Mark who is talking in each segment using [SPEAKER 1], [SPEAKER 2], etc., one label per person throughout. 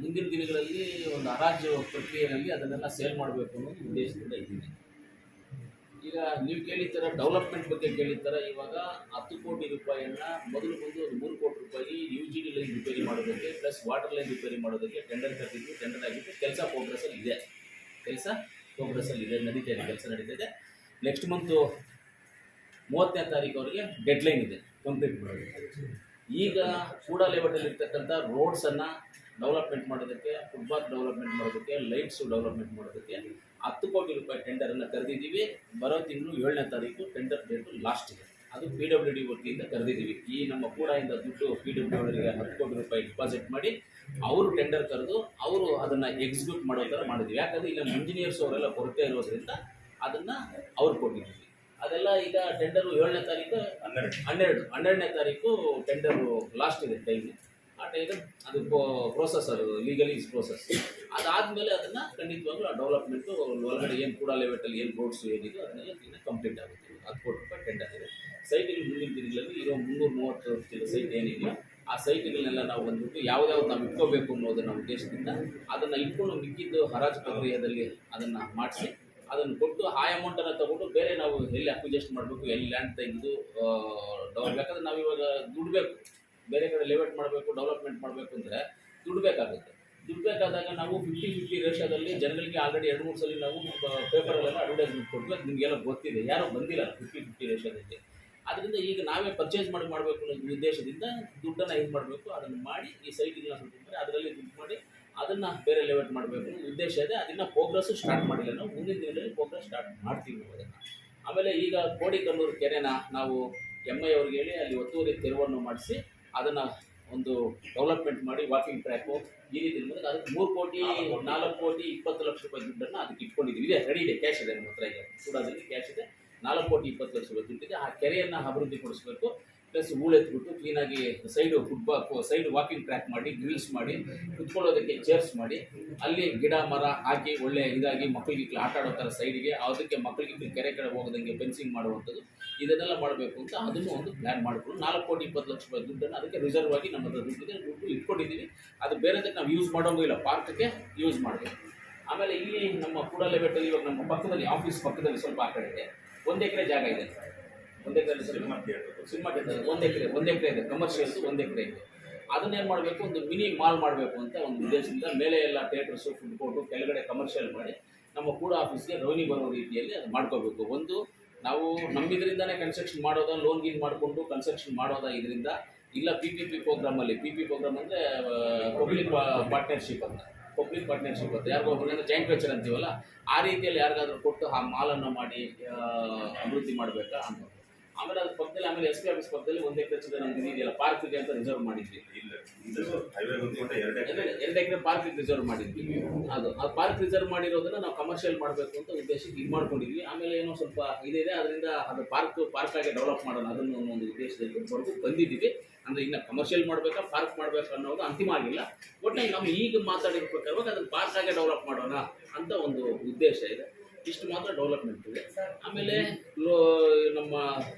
[SPEAKER 1] ಮುಂದಿನ ದಿನಗಳಲ್ಲಿ ಒಂದು ಹರಾಜು ಪ್ರಕ್ರಿಯೆಯಲ್ಲಿ ಅದನ್ನೆಲ್ಲ ಸೇಲ್ ಮಾಡಬೇಕು ಅನ್ನೋದು ಉದ್ದೇಶದಿಂದ ಇದ್ದೀನಿ. ಈಗ ನೀವು ಕೇಳಿದ್ದೀರ ಡೆವಲಪ್ಮೆಂಟ್ ಬಗ್ಗೆ ಕೇಳಿದ್ದೀರ ಇವಾಗ ಹತ್ತು ಕೋಟಿ ರೂಪಾಯಿಯನ್ನ ಮೊದಲು ಬಂದು ಒಂದು ಮೂರು ಕೋಟಿ ರೂಪಾಯಿ U G D line repair ಮಾಡೋದಕ್ಕೆ ಪ್ಲಸ್ ವಾಟರ್ ಲೈನ್ ರಿಪೇರಿ ಮಾಡೋದಕ್ಕೆ ಟೆಂಡರ್ ಕಟ್ಟಿದ್ದು ಟೆಂಡರ್ ಆಗಿದ್ದು ಕೆಲಸ ಪ್ರೋಗ್ರೆಸ್ಸಲ್ಲಿ ಇದೆ. ಕೆಲಸ ಪ್ರೋಗ್ರೆಸ್ಸಲ್ಲಿ ಇದೆ, ನಡೀತಾ ಇದೆ, ಕೆಲಸ ನಡೀತಾ ನೆಕ್ಸ್ಟ್ ಮಂತು ಮೂವತ್ತನೇ ತಾರೀಕು ಅವರಿಗೆ ಡೆಡ್ಲೈನ್ ಇದೆ ಕಂಪ್ಲೀಟ್ ಮಾಡೋದು ಈಗ ಕೂಡ ಲೇಔಟಲ್ಲಿ ಇರ್ತಕ್ಕಂಥ ರೋಡ್ಸನ್ನು ಡೆವಲಪ್ಮೆಂಟ್ ಮಾಡೋದಕ್ಕೆ ಫುಟ್ಬಾಲ್ ಡೆವಲಪ್ಮೆಂಟ್ ಮಾಡೋದಕ್ಕೆ ಲೈಟ್ಸು ಡೆವಲಪ್ಮೆಂಟ್ ಮಾಡೋದಕ್ಕೆ ಹತ್ತು ಕೋಟಿ ರೂಪಾಯಿ ಟೆಂಡರನ್ನು ಕರೆದಿದ್ದೀವಿ. ಬರೋ ತಿಂಗಳು ಏಳನೇ ತಾರೀಕು ಟೆಂಡರ್ ಡೇಟು ಲಾಸ್ಟ್ ಇದೆ. ಅದು ಪಿ ಡಬ್ಲ್ಯೂ ಡಿ ವತಿಯಿಂದ ಕರೆದಿದ್ದೀವಿ. ಈ ನಮ್ಮ ಕೂಡದಿಂದ ದುಡ್ಡು ಪಿ ಡಬ್ಲ್ಯೂ ಅವರಿಗೆ ಹತ್ತು ಕೋಟಿ ರೂಪಾಯಿ ಡಿಪಾಸಿಟ್ ಮಾಡಿ ಅವರು ಟೆಂಡರ್ ಕರೆದು ಅವರು ಅದನ್ನು ಎಕ್ಸಿಕ್ಯೂಟ್ ಮಾಡೋ ಥರ ಮಾಡಿದ್ವಿ ಯಾಕಂದರೆ ಇಲ್ಲಿ ನಮ್ಮ ಇಂಜಿನಿಯರ್ಸ್ ಅವರೆಲ್ಲ ಕೊರತೆ ಇರೋದ್ರಿಂದ ಅದನ್ನು ಅವ್ರು ಕೊಟ್ಟಿದ್ದೀವಿ. ಅದೆಲ್ಲ ಈಗ ಟೆಂಡರು ಏಳನೇ ತಾರೀಕು
[SPEAKER 2] ಹನ್ನೆರಡು.
[SPEAKER 1] ಹನ್ನೆರಡು ಹನ್ನೆರಡನೇ ತಾರೀಕು ಟೆಂಡರು ಲಾಸ್ಟ್ ಇದೆ ಟೈಮ್ ಆ ಟೈಮ್ ಅದು ಪ್ರೋಸೆಸ್ ಅದು ಲೀಗಲಿ ಇಸ್ ಪ್ರೋಸೆಸ್ ಅದಾದಮೇಲೆ ಅದನ್ನು ಖಂಡಿತವಾಗ್ಲೂ ಆ ಡೆವಲಪ್ಮೆಂಟು ಒಳಗಡೆ ಏನು ಕೂಡ ಲೆವೆಟಲ್ಲಿ ಏನು ರೋಡ್ಸ್ ಏನಿದೆ ಅದನ್ನೆಲ್ಲ ಕ್ಲೀನಾಗಿ ಕಂಪ್ಲೀಟ್ ಆಗುತ್ತೆ. ಹತ್ತು ಕೋಟಿ ರೂಪಾಯಿ ಟೆಂಡರ್ ಇದೆ ಸೈಟ್ಗಳು ಮುಂದಿನ ದಿನಗಳಲ್ಲಿ ಇರೋ ಮುನ್ನೂರ ಮೂವತ್ತು ಸೈಟ್ ಏನಿಲ್ಲ, ಆ ಸೈಟ್ಗಳನ್ನೆಲ್ಲ ನಾವು ಬಂದ್ಬಿಟ್ಟು ಯಾವ್ದಾವ್ದು ನಾವು ಇಟ್ಕೋಬೇಕು ಅನ್ನೋದನ್ನ ಉದ್ದೇಶದಿಂದ ಅದನ್ನು ಇಟ್ಕೊಂಡು ಮಿಕ್ಕಿದ್ದು ಹರಾಜು ಪ್ರಕ್ರಿಯೆಯಲ್ಲಿ ಅದನ್ನು ಮಾಡಿಸಿ, ಅದನ್ನು ಕೊಟ್ಟು ಆ ಅಮೌಂಟನ್ನು ತಗೊಂಡು ಬೇರೆ ನಾವು ಎಲ್ಲಿ ಅಕ್ವಿಜೆಸ್ಟ್ ಮಾಡಬೇಕು, ಎಲ್ಲಿ ಲ್ಯಾಂಡ್ ತೆಗೆದು ಡೌನ್ ಯಾಕಂದ್ರೆ ನಾವು ಇವಾಗ ದುಡ್ಡು ಬೇಕು ಬೇರೆ ಕಡೆ ಲೆವೆಟ್ ಮಾಡಬೇಕು ಡೆವಲಪ್ಮೆಂಟ್ ಮಾಡಬೇಕು ಅಂದರೆ ದುಡ್ಡು ಬೇಕಾಗುತ್ತೆ ದುಡ್ಡು ಬೇಕಾದಾಗ ನಾವು ಫಿಫ್ಟಿ ಫಿಫ್ಟಿ ರೇಷಾದಲ್ಲಿ ಜನಗಳಿಗೆ ಆಲ್ರೆಡಿ ಎರಡು, ಮೂರು ಸಲ ನಾವು ಪೇಪರಲ್ಲೆಲ್ಲ ಅಡ್ವರ್ಟೈಸ್ಮೆಂಟ್ ಕೊಟ್ಟು ಅದು ನಿಮಗೆಲ್ಲ ಗೊತ್ತಿದೆ. ಯಾರೂ ಬಂದಿಲ್ಲ ಫಿಫ್ಟಿ ಫಿಫ್ಟಿ ರೇಷಾದಲ್ಲಿ. ಅದರಿಂದ ಈಗ ನಾವೇ ಪರ್ಚೇಸ್ ಮಾಡಿ ಮಾಡಬೇಕು ಅನ್ನೋ ಉದ್ದೇಶದಿಂದ ದುಡ್ಡನ್ನು ಇದು ಮಾಡಬೇಕು. ಅದನ್ನು ಮಾಡಿ ಈ ಸೈಟ್ ಸ್ವಲ್ಪ ಮಾಡಿ ಅದರಲ್ಲಿ ದುಡ್ಡು ಮಾಡಿ ಅದನ್ನು ಬೇರೆ ಲೆವೆಟ್ ಮಾಡಬೇಕು ಉದ್ದೇಶ ಇದೆ. ಅದನ್ನು ಪ್ರೋಗ್ರೆಸ್ಸು ಸ್ಟಾರ್ಟ್ ಮಾಡಿಲ್ಲ ನಾವು. ಮುಂದಿನ ದಿನದಲ್ಲಿ ಪ್ರೋಗ್ರೆಸ್ ಸ್ಟಾರ್ಟ್ ಮಾಡ್ತೀವಿ ನಾವು ಆಮೇಲೆ ಈಗ ಕೋಡಿಕಲ್ಲೂರು ಕೆರೆನ ನಾವು ಎಂ ಐ ಅವ್ರಿಗೆ ಹೇಳಿ ಅಲ್ಲಿ ಒತ್ತುವರಿ ತೆರವನ್ನು ಮಾಡಿಸಿ ಅದನ್ನು ಒಂದು ಡೆವಲಪ್ಮೆಂಟ್ ಮಾಡಿ ವಾಕಿಂಗ್ ಟ್ರ್ಯಾಕು ಈ ರೀತಿ. ಅದಕ್ಕೆ ಮೂರು ಕೋಟಿ, ನಾಲ್ಕು ಕೋಟಿ, ಇಪ್ಪತ್ತು ಲಕ್ಷ ರೂಪಾಯಿ ದುಡ್ಡನ್ನು ಅದಕ್ಕೆ ಇಟ್ಕೊಂಡಿದ್ದೀವಿ. ಇದೆ ರೆಡಿ ಇದೆ ಕ್ಯಾಶ್ ಇದೆ ನಮ್ಮ ಹತ್ರ ಈಗ. ಸೂಡಾದಲ್ಲಿ ಕ್ಯಾಶ್ ಇದೆ. ನಾಲ್ಕು ಕೋಟಿ, ಇಪ್ಪತ್ತು ಲಕ್ಷ ರೂಪಾಯಿ ದುಡ್ಡಿದೆ. ಆ ಕೆರೆಯನ್ನು ಅಭಿವೃದ್ಧಿ ಪಡಿಸಬೇಕು ಪ್ಲಸ್ ಹೂಳೆತ್ಬಿಟ್ಟು ಕ್ಲೀನಾಗಿ side football side walking track ಮಾಡಿ ಗ್ರಿಲ್ಸ್ ಮಾಡಿ, ಕುತ್ಕೊಳ್ಳೋದಕ್ಕೆ ಚೇರ್ಸ್ ಮಾಡಿ, ಅಲ್ಲಿ ಗಿಡ, ಮರ ಹಾಕಿ ಒಳ್ಳೆ ಇದಾಗಿ ಮಕ್ಕಳಿಗೆ ಆಟ ಆಡೋ ಥರ ಸೈಡಿಗೆ ಅದಕ್ಕೆ ಮಕ್ಕಳಿಗೆ ಕೆರೆ ಕಡೆ ಹೋಗೋದಂಗೆ ಫೆನ್ಸಿಂಗ್ ಮಾಡುವಂಥದ್ದು. ಇದನ್ನೆಲ್ಲ ಮಾಡಬೇಕು ಅಂತ ಅದನ್ನು ಒಂದು ಪ್ಲ್ಯಾನ್ ಮಾಡಿಕೊಂಡು ನಾಲ್ಕು ಕೋಟಿ, ಇಪ್ಪತ್ತು ಲಕ್ಷ ರೂಪಾಯಿ ದುಡ್ಡನ್ನು ಅದಕ್ಕೆ ರಿಸರ್ವ್ ಆಗಿ ನಮ್ಮ ಹತ್ರ ದುಡ್ಡಿದೆ. ದುಡ್ಡು ಇಟ್ಕೊಂಡಿದ್ದೀವಿ ಅದು ಬೇರೆದಕ್ಕೆ ನಾವು ಯೂಸ್ ಮಾಡೋಂಗೂ ಇಲ್ಲ ಪಾರ್ಕ್ಗೆ ಯೂಸ್ ಮಾಡಬೇಕು. ಆಮೇಲೆ ಇಲ್ಲಿ ನಮ್ಮ ಕೂಡ ಲೆವೆಟಲ್ಲಿ ಇವಾಗ ನಮ್ಮ ಪಕ್ಕದಲ್ಲಿ ಆಫೀಸ್ ಪಕ್ಕದಲ್ಲಿ ಸ್ವಲ್ಪ ಆ ಕಡೆ ಇದೆ ಒಂದು ಎಕರೆ ಜಾಗ ಇದೆ. ಒಂದು acre
[SPEAKER 2] cinema theatre
[SPEAKER 1] cinema theatre ಒಂದು ಎಕರೆ ಒಂದು ಎಕರೆ ಇದೆ. ಕಮರ್ಷಿಯಲ್ಸ್ ಒಂದು ಎಕರೆ ಇದೆ. ಅದನ್ನೇನು ಮಾಡಬೇಕು? ಒಂದು ಮಿನಿ ಮಾಲ್ ಮಾಡಬೇಕು ಅಂತ ಒಂದು ಉದ್ದೇಶದಿಂದ ಮೇಲೆ ಎಲ್ಲ ಥಿಯೇಟರ್ಸು ಫುಡ್ ಕೋರ್ಟು ಕೆಳಗಡೆ ಕಮರ್ಷಿಯಲ್ ಮಾಡಿ ನಮ್ಮ ಕೂಡ ಆಫೀಸ್ಗೆ ರೌನಿ ಬರೋ ರೀತಿಯಲ್ಲಿ ಅದು ಮಾಡ್ಕೋಬೇಕು. ಒಂದು ನಾವು ನಮ್ಮಿದ್ರಿಂದನೇ ಕನ್ಸ್ಟ್ರಕ್ಷನ್ ಮಾಡೋದ ಲೋನ್ ಗೀನ್ ಮಾಡಿಕೊಂಡು ಕನ್ಸ್ಟ್ರಕ್ಷನ್ ಮಾಡೋದ ಇದರಿಂದ ಇಲ್ಲ ಪಿ ಪಿ ಪಿ ಪ್ರೋಗ್ರಾಮಲ್ಲಿ ಪಿ ಪಿ ಪ್ರೋಗ್ರಾಮ್ ಅಂದರೆ ಪಬ್ಲಿಕ್ ಪಾರ್ಟ್ನರ್ಶಿಪ್ ಅಂತ. ಪಬ್ಲಿಕ್ ಪಾರ್ಟ್ನರ್ಶಿಪ್ ಅಂತ. ಯಾರಿಗೋ ಅಂದರೆ ಜಾಯಿಂಟ್ ವೆಚರ್ ಅಂತೀವಲ್ಲ ಆ ರೀತಿಯಲ್ಲಿ ಯಾರಿಗಾದ್ರೂ ಕೊಟ್ಟು ಆ ಮಾಲನ್ನು ಮಾಡಿ ಅಭಿವೃದ್ಧಿ ಮಾಡಬೇಕಾ ಅನ್ನೋದು ಆಮೇಲೆ ಅದ್ರ ಪಕ್ಕದಲ್ಲಿ ಆಮೇಲೆ ಎಸ್ ಪಿ ಆಫೀಸ್ ಪಕ್ಕದಲ್ಲಿ ಒಂದು ಎಕರೆ ಚಿತ್ರ ನಮ್ಗೆ ಇದೆಯಲ್ಲ ಇದೆ ಅಂತ ರಿಸರ್ವ್ ಮಾಡಿದ್ವಿ.
[SPEAKER 2] ಎರಡು ಎಕರೆ.
[SPEAKER 1] ಪಾರ್ಕ್ ರಿಸರ್ವ್ ಮಾಡಿದ್ವಿ. ಅದು ಆ ಪಾರ್ಕ್ ರಿಸರ್ವ್ ಮಾಡಿರೋದನ್ನ ನಾವು ಕಮರ್ಷಿಯಲ್ ಮಾಡಬೇಕು ಅಂತ ಉದ್ದೇಶಕ್ಕೆ ಇದು ಮಾಡ್ಕೊಂಡಿದ್ವಿ. ಆಮೇಲೆ ಏನೋ ಸ್ವಲ್ಪ ಇದಿದೆ ಅದರಿಂದ ಅದು ಪಾರ್ಕ್ ಪಾರ್ಕ್ ಆಗಿ ಡೆವಲಪ್ ಮಾಡೋಣ ಅದನ್ನು ಅನ್ನೋ ಒಂದು ಉದ್ದೇಶದಲ್ಲಿ ಹೊರಗು ಬಂದಿದ್ದೀವಿ. ಅಂದರೆ ಇನ್ನು ಕಮರ್ಷಿಯಲ್ ಮಾಡಬೇಕಾ ಪಾರ್ಕ್ ಮಾಡ್ಬೇಕು ಅನ್ನೋದು ಅಂತಿಮ ಆಗಿಲ್ಲ. ಒಟ್ಟಿನಲ್ಲಿ ನಾವು ಈಗ ಪ್ರಕಾರವಾಗಿ ಅದನ್ನು ಪಾರ್ಕ್ ಆಗಿ ಡೆವಲಪ್ ಮಾಡೋಣ ಅಂತ ಒಂದು ಉದ್ದೇಶ ಇದೆ. ಇಷ್ಟು ಮಾತ್ರ ಡೆವಲಪ್ಮೆಂಟ್ ಇದೆ. ಆಮೇಲೆ ಲೋ ನಮ್ಮ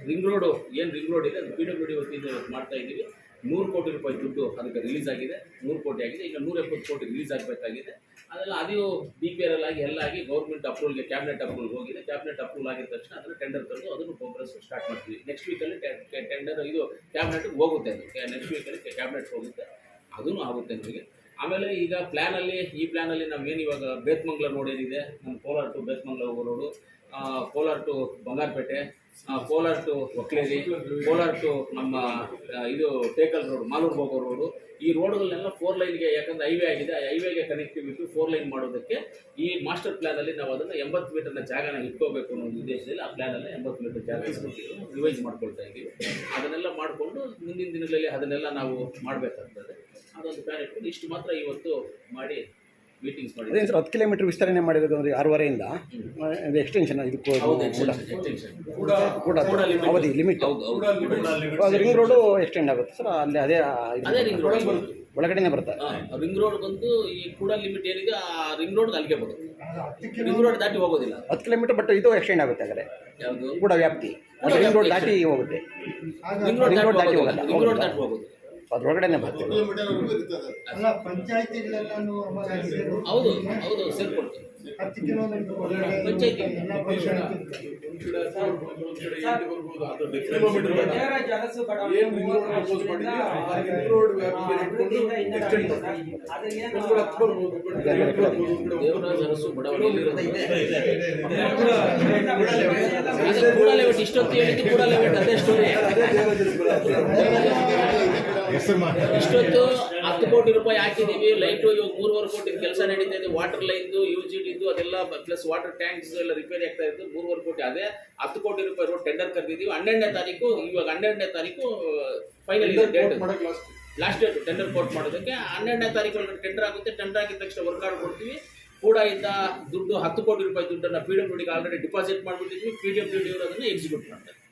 [SPEAKER 1] ರಿಂಗ್ ರೋಡು ಏನು ರಿಂಗ್ ರೋಡ್ ಇದೆ ಅದು ಪಿ ಡಬ್ಲ್ಯೂ ಡಿ ವತಿಯಿಂದ ಮಾಡ್ತಾ ಇದ್ದೀವಿ. ನೂರು ಕೋಟಿ ರೂಪಾಯಿ ದುಡ್ಡು ಅದಕ್ಕೆ ರಿಲೀಸ್ ಆಗಿದೆ. ನೂರು ಕೋಟಿ ಆಗಿದೆ. ಈಗ ನೂರ ಎಪ್ಪತ್ತು ಕೋಟಿ ರಿಲೀಸ್ ಆಗಬೇಕಾಗಿದೆ. ಅದೆಲ್ಲ ಅದು ಬಿ ಪಿ ಆರ್ ಆಗಿ ಎಲ್ಲ ಆಗಿ ಗೌರ್ಮೆಂಟ್ ಅಪ್ರೂವಲ್ಗೆ ಕ್ಯಾಬಿನೆಟ್ ಅಪ್ರೂವಲ್ ಹೋಗಿದೆ. ಕ್ಯಾಬಿನೆಟ್ ಅಪ್ರೂವಲ್ ಆಗಿದ ತಕ್ಷಣ ಅದನ್ನು ಟೆಂಡರ್ ತಂದು ಅದನ್ನು ಪ್ರೋಗ್ರೆಸ್ ಸ್ಟಾರ್ಟ್ ಮಾಡ್ತೀವಿ. ನೆಕ್ಸ್ಟ್ ವೀಕಲ್ಲಿ ಟೆಂಡರ್ ಇದು ಕ್ಯಾಬಿನೆಟ್ಗೆ ಹೋಗುತ್ತೆ. ಅದು ನೆಕ್ಸ್ಟ್ ವೀಕಲ್ಲಿ ಕ್ಯಾಬಿನೆಟ್ ಹೋಗುತ್ತೆ. ಅದೂ ಆಗುತ್ತೆ ನಮಗೆ. ಆಮೇಲೆ ಈಗ ಪ್ಲ್ಯಾನಲ್ಲಿ ಈ ಪ್ಲ್ಯಾನಲ್ಲಿ ಏನು ಇವಾಗ ಬೇತ್ಮಂಗ್ಲ ರೋಡ್ ಏನಿದೆ ನಮ್ಮ ಕೋಲಾರ ಟು ಬೇತ್ಮಂಗ್ಲ ಹೋಗೋ road Kolar to Bangarapet Kolar to Okleri, Kolar to ನಮ್ಮ ಇದು ಟೇಕಲ್ ರೋಡ್, ಮಾಲೂರು ಹೋಗೋ ರೋಡು. ಈ ರೋಡ್ಗಳನ್ನೆಲ್ಲ ಫೋರ್ ಲೈನ್ಗೆ ಯಾಕಂದ್ರೆ ಹೈವೇ ಆಗಿದೆ ಹೈವೇಗೆ ಕನೆಕ್ಟಿವಿಟಿ ಫೋರ್ ಲೈನ್ ಮಾಡೋದಕ್ಕೆ ಈ ಮಾಸ್ಟರ್ ಪ್ಲ್ಯಾನಲ್ಲಿ ನಾವು ಅದನ್ನು ಎಂಬತ್ತು ಮೀಟರ್ನ ಜಾಗನ ಇಟ್ಕೋಬೇಕು ಅನ್ನೋ ಉದ್ದೇಶದಲ್ಲಿ ಆ ಪ್ಲ್ಯಾನಲ್ಲಿ ಎಂಬತ್ತು ಮೀಟರ್ ಜಾಗ ರಿವೈಸ್ ಮಾಡ್ಕೊಳ್ತಾ ಇದ್ದೀವಿ. ಅದನ್ನೆಲ್ಲ ಮಾಡಿಕೊಂಡು ಮುಂದಿನ ದಿನಗಳಲ್ಲಿ ಅದನ್ನೆಲ್ಲ ನಾವು ಮಾಡಬೇಕಾಗ್ತದೆ. ಅದೊಂದು ಪ್ಲ್ಯಾನ್ ಇಟ್ಕೊಂಡು ಇಷ್ಟು ಮಾತ್ರ ಇವತ್ತು ಮಾಡಿ ಮೀಟಿಂಗ್ಸ್
[SPEAKER 3] ಅದೇನು
[SPEAKER 1] ಮಾಡಿ
[SPEAKER 3] ಸರ್ ಹತ್ತು ಕಿಲೋಮೀಟರ್ ವಿಸ್ತರಣೆ ಮಾಡಿರೋದು ಅಂದರೆ ಆರೂವರೆಯಿಂದ ಇದು ಎಕ್ಸ್ಟೆನ್ಷನ್ ಇದಕ್ಕೂ ಕೂಡ. ಕೂಡ ಅವಧಿ ಲಿಮಿಟ್ ಅದು ರಿಂಗ್ ರೋಡು ಎಕ್ಸ್ಟೆಂಡ್ ಆಗುತ್ತೆ ಸರ್ ಅಲ್ಲಿ ಅದೇ
[SPEAKER 1] ಅದೇ ರಿಂಗ್ ರೋಡ್
[SPEAKER 3] ಒಳಗಡೆನೇ ಬರುತ್ತೆ.
[SPEAKER 1] ರಿಂಗ್ ರೋಡ್ ಬಂದು ಈ ಕೂಡ ಲಿಮಿಟ್ ಏನಿದೆ ಆ ರಿಂಗ್ ರೋಡ್ ಅಲ್ಲಿಗೆ ಬರುತ್ತೆ. ರಿಂಗ್ ರೋಡ್ ದಾಟಿ ಹೋಗೋದಿಲ್ಲ.
[SPEAKER 3] ಹತ್ತು ಕಿಲೋಮೀಟರ್ ಬಟ್ ಇದು ಎಕ್ಸ್ಟೆಂಡ್ ಆಗುತ್ತೆ ಹಾಗಾದ್ರೆ. ಕೂಡ ವ್ಯಾಪ್ತಿ. ರಿಂಗ್ ರೋಡ್ ದಾಟಿ ಹೋಗುತ್ತೆ.
[SPEAKER 1] ರಿಂಗ್ ರೋಡ್ ದಾಟಿ
[SPEAKER 3] ದಾಟಿ ಹೋಗಲ್ಲ.
[SPEAKER 1] ರಿಂಗ್ ರೋಡ್ ದಾಟಿ ಹೋಗೋದು.
[SPEAKER 3] ಅದ್ರೊಳಗಡೆನೆ ಬರ್ತೀವಿ
[SPEAKER 1] ಹೌದು ಹೌದು ಸೇರ್ಕೊಳ್ತೀವಿ ಇಷ್ಟೊತ್ತು ಹೇಳಿದ್ದು ಕೂಡ ಲೆವೆಟ್ ಅದೇ ಸ್ಟೋರಿ ಇಷ್ಟೊತ್ತು ಹತ್ತು ಕೋಟಿ ರೂಪಾಯಿ ಹಾಕಿದೀವಿ ಲೈಟು ಇವಾಗ ಮೂರುವರೆ ಕೋಟಿ ಕೆಲಸ ನಡೀತಾ ಇದೆ. ವಾಟರ್ ಲೈನ್ದು ಯು ಜಿ ಡಿದು ಅದೆಲ್ಲ ಪ್ಲಸ್ ವಾಟರ್ ಟ್ಯಾಂಕ್ಸ್ ಎಲ್ಲ ರಿಪೇರಿ ಆಗ್ತಾ ಇತ್ತು ಮೂರುವರೆ ಕೋಟಿ. ಅದೇ ಹತ್ತು ಕೋಟಿ ರೂಪಾಯಿ ರೋಡ್ ಟೆಂಡರ್ ಕರೆದಿದ್ದೀವಿ. ಹನ್ನೆರಡನೇ ತಾರೀಕು ಇವಾಗ ಹನ್ನೆರಡನೇ ತಾರೀಕು ಫೈನಲ್ ಇದೆ date
[SPEAKER 4] last
[SPEAKER 1] date tender quote ಮಾಡೋದಕ್ಕೆ. ಹನ್ನೆರಡನೇ ತಾರೀಕು ಟೆಂಡರ್ ಆಗುತ್ತೆ. ಟೆಂಡರ್ ಆಗಿದ ತಕ್ಷಣ ವರ್ಕ್ ಆರ್ಡ್ ಕೊಡ್ತೀವಿ. ಕೂಡ ಇದ್ದ ದುಡ್ಡು ಹತ್ತು ಕೋಟಿ ರೂಪಾಯಿ ದುಡ್ಡನ್ನು ಪಿ ಡಬ್ಲ್ಯೂ ಡಿಗೆ ಆಲ್ರೆಡಿ ಡಿಪಾಸಿಟ್ ಮಾಡಿಬಿಟ್ಟಿದ್ವಿ. ಪಿ ಡಬ್ಲ್ಯೂ ಡಿ ಅವರು ಅದನ್ನು ಎಕ್ಸಿಕ್ಯೂಟ್ ಮಾಡ್ತಾರೆ.